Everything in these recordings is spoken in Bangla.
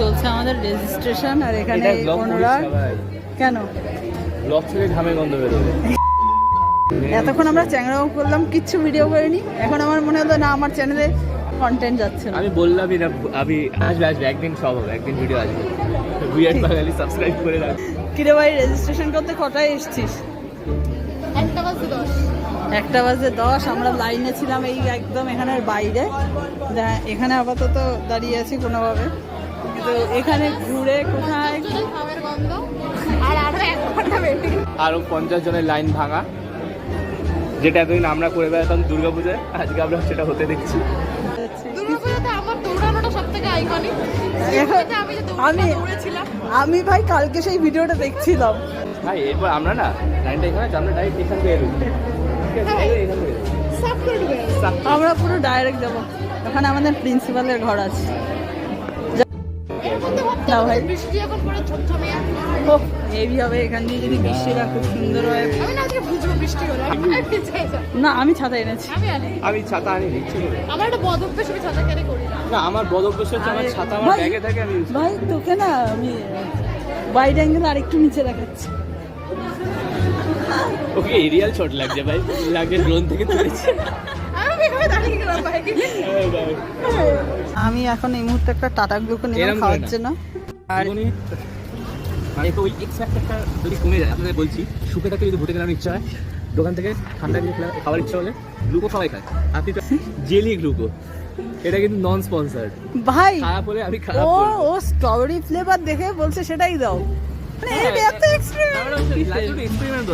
চলছে আমাদের রেজিস্ট্রেশন আর এখানে। কেন? ব্লগ থেকে ঘামে গন্ধ বেরোবে। এতক্ষণ আমরা চ্যাংড়াও করলাম কিচ্ছু ভিডিও করিনি। এখন আমার মনে হলো না আমার চ্যানেলে কন্টেন্ট যাচ্ছে আমি বললামই না আমি আসবে আসবে একদিন সব হবে একদিন ভিডিও আসবে। উইয়ার্ড বাঙালি সাবস্ক্রাইব করে রাখ। কিরে ভাই রেজিস্ট্রেশন করতে কটায় এসছিস? একটা বাজে দশ। একটা বাজে দশ আমরা লাইনে ছিলাম এই একদম এখানের বাইরে। এখানে আপাতত দাঁড়িয়ে আছি কোনোভাবে। এখানে ঘুরে কোথায়? আর আরও এক ঘণ্টা বেশি। আরও পঞ্চাশ জনের লাইন ভাঙা। যেটা এতদিন আমরা করে বেড়াতাম দুর্গাপূজায় আজকে আমরা সেটা হতে দেখছি। দুর্গাপুজোতে আমার দৌড়ানোটা সব থেকে আইকনিক এখন- আমি ভাই কালকে সেই ভিডিওটা দেখছিলাম। ভাই এরপর আমরা না লাইনটা এখানে আমরা ডাইরেক্ট এখান থেকে? হ্যাঁ। আমরা পুরো ডাইরেক্ট যাব। ওখানে আমাদের প্রিন্সিপালের ঘর আছে। বৃষ্টি ও হেভি হবে এখান দিয়ে যদি বৃষ্টিটা খুব সুন্দর হয়। আমি না আজকে বুঝব বৃষ্টি হলে আমি না আমি ছাতা এনেছি। আমি ছাতা আনি আমার একটা বদ অভ্যেস আমি ছাতা ক্যারি করি না আমার বদ অভ্যাস হচ্ছে আমার ছাতা আমার ব্যাগে থাকে আমি ভাই তোকে না আমি ওয়াইড অ্যাঙ্গেল আর একটু নিচে দেখাচ্ছি। ওকে এরিয়াল শট লাগছে ভাই। লাগে ড্রোন থেকে তুলেছি। আমি এখানে এই মুহূর্তে একটা টাটা গ্লুকো নিয়ে খাওয়াচ্ছে না। আর মানে তো ওই এক্স যদি কমে যায় আপনাদের বলছি থাকতে যদি ভুটে ইচ্ছা হয় দোকান থেকে ঠান্ডা কিছু খাওয়ার ইচ্ছা হলে গ্লুকো সবাই খায়। আপনি তো জেলি গ্লুকো এটা কিন্তু নন স্পন্সার্ড ভাই খারাপ হলে আমি খারাপ ও ও স্ট্রবেরি ফ্লেভার দেখে বলছে সেটাই দাও। মানে হ্যাঁ, এত এক্সপেরিমেন্ট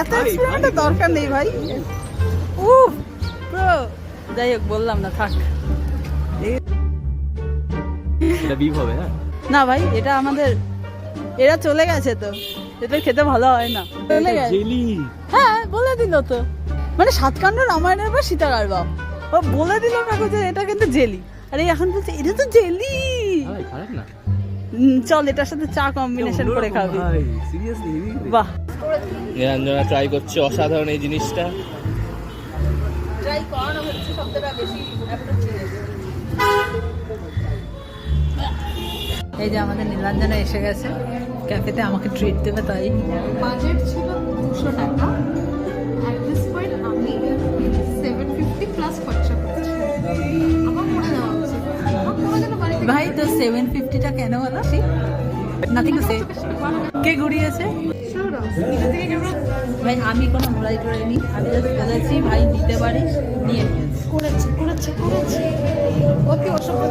এত এক্সপেরিমেন্টের দরকার নেই ভাই। উফ পুরো যাই হোক বললাম না থাক। এটা বিপ হবে হ্যাঁ? না ভাই এটা আমাদের এরা চলে গেছে তো। এটা খেতে ভালো হয় না। চলে গেছে। জেলি হ্যাঁ বলে দিল তো। মানে সাতকাণ্ড রামায়ণের বা সীতাকার বাপ। ও বলে দিল না যে এটা কিন্তু জেলি আরে এখন বলছে এটা তো জেলি খারাপ না। চল এটার সাথে চা কম্বিনেশন করে খাবি। সিরিয়াসলি বাহ। নিরঞ্জনা ট্রাই করছে অসাধারণ এই জিনিসটা। করানো হচ্ছে শব্দটা বেশি এই যে আমাদের নীলাঞ্জনা এসে গেছে। ক্যাফেতে আমাকে ট্রিট দেবে তাই। বাজেট ছিল দুশো টাকা। অ্যাট দিস পয়েন্ট আমি সেভেন ফিফটি প্লাস খরচা করছি। আমার মনে দেওয়া উচিত আমার যেন বাড়িতে ভাই তো সেভেন ফিফটিটা কেন হলো? নাথিং টু সে কে ঘুরিয়েছে? ভাই, আমি কোনো ঘোরাই করিনি। আমি জাস্ট বলেছি ভাই, নিতে পারি নিয়ে করেছে করেছে করেছে। অতি অসভ্য